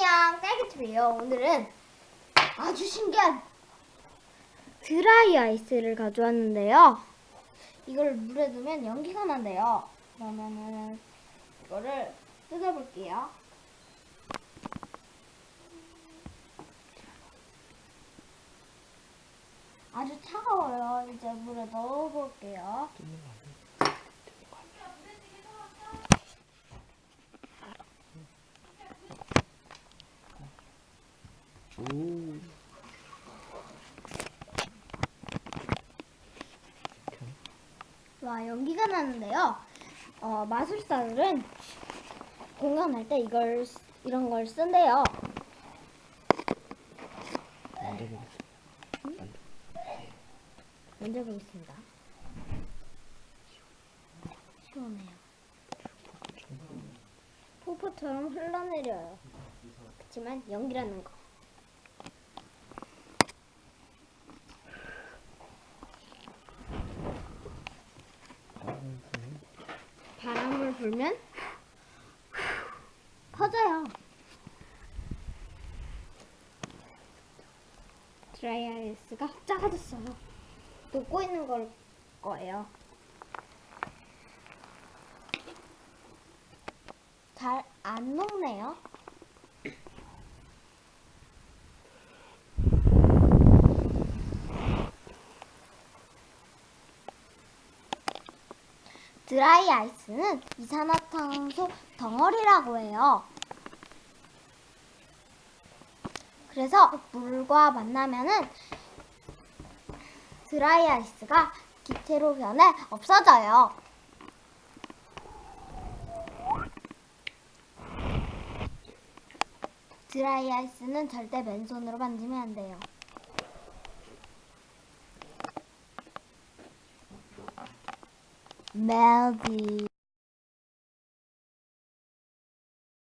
안녕 딸기TV예요. 오늘은 아주 신기한 드라이 아이스를 가져왔는데요. 이걸 물에 두면 연기가 난대요. 그러면은 이거를 뜯어볼게요. 아주 차가워요. 이제 물에 넣어볼게요 오. 와 연기가 나는데요. 어, 마술사들은 공연할 때 이걸 쓰- 이런 걸 쓴대요. 만져보겠습니다. 만져보겠습니다. 시원해요. 폭포처럼 흘러내려요. 그렇지만 연기라는 거. 바람을 불면 퍼져요. 드라이 아이스가 작아졌어요. 녹고 있는 걸 거예요. 잘 안 녹네요. 드라이 아이스는 이산화탄소 덩어리라고 해요. 그래서 물과 만나면은 드라이 아이스가 기체로 변해 없어져요. 드라이 아이스는 절대 맨손으로 만지면 안 돼요. melody